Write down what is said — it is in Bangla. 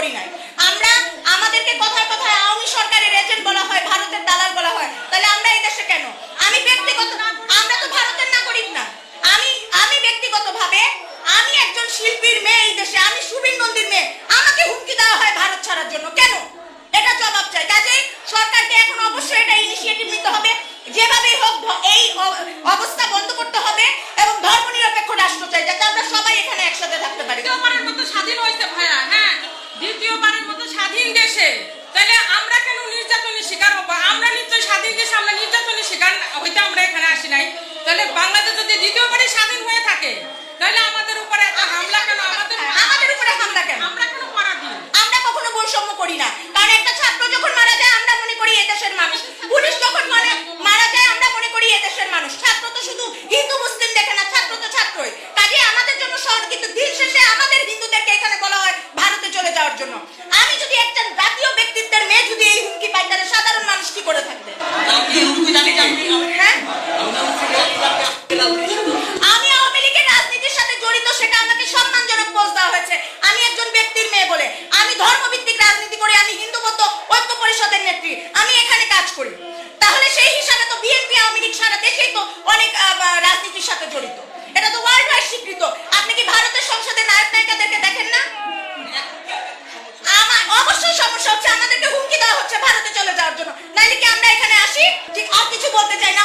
করি নাই। আমরা, আমাদেরকে কথায় কথায় আওয়ামী সরকারের এজেন্ট বলা হয়, ভারতের দালাল বলা হয়। তাহলে আমরা এই দেশে কেন? আমি ব্যক্তিগত আমরা তো ভারতের নাগরিক না। আমি আমি ব্যক্তিগতভাবে, আমি একজন শিল্পীর মেয়ে এই দেশে, আমি সুবিন নন্দীর মেয়ে। আমাকে হুমকি দেওয়া হয় ভারত ছাড়ার জন্য। কেন? এটা জবাব চাই। কাজেই সরকারকে এখন অবশ্যই এটা ইনিশিয়েটিভ নিতে হবে। যেভাবেই হোক এই স্বাধীন দেশে তাহলে আমরা কেন নির্যাতনের শিকার হব? আমরা নিশ্চয়ই স্বাধীন দেশে আমরা নির্যাতনের শিকার হইতে আমরা এখানে আসি নাই। তাহলে বাংলাদেশ যদি দ্বিতীয়বারে স্বাধীন হয়ে থাকে তাহলে আমাদের উপরে হামলা কেন আমাদের আমাদের উপরে হামলা কেন? আমরা কেন পরাধীন। আমরা কখনো বৈষম্য করি না। কারণ একটা ছাত্র যখন মারা যায় আমরা মনে করি এদেশের মানুষ পুলিশ যখন মানে মারা যায় আমরা মনে করি এদেশের মানুষ ছাত্র তো শুধু হিন্দু মুসলিম দেখে না ছাত্র তো ছাত্রই কাজে আমাদের জন্য সহজ কিন্তু দিন শেষে আমাদের হিন্দুদেরকে এখানে বলা হয় ভারতে চলে যাওয়ার জন্য। আমি যদি একটা জাতীয় ব্যক্তিত্বের মেয়ে যদি এই হুমকি পাই তাহলে সাধারণ মানুষ কি করে থাকবে? হ্যাঁ? আমি আওয়ামী লীগের রাজনীতির সাথে জড়িত সেটা আমাকে সম্মানজনক পোস্ট দেওয়া হয়েছে। আমি একজন ব্যক্তির মেয়ে বলে। আমি ধর্মভিত্তিক রাজনীতি করি আমি হিন্দু বৌদ্ধ ঐক্য পরিষদের নেত্রী। আমি এখানে কাজ করি। তাহলে সেই হিসাবে তো বিএনপি আওয়ামী লীগ সারা দেশেই তো অনেক রাজনীতির সাথে জড়িত। বলতে চাই না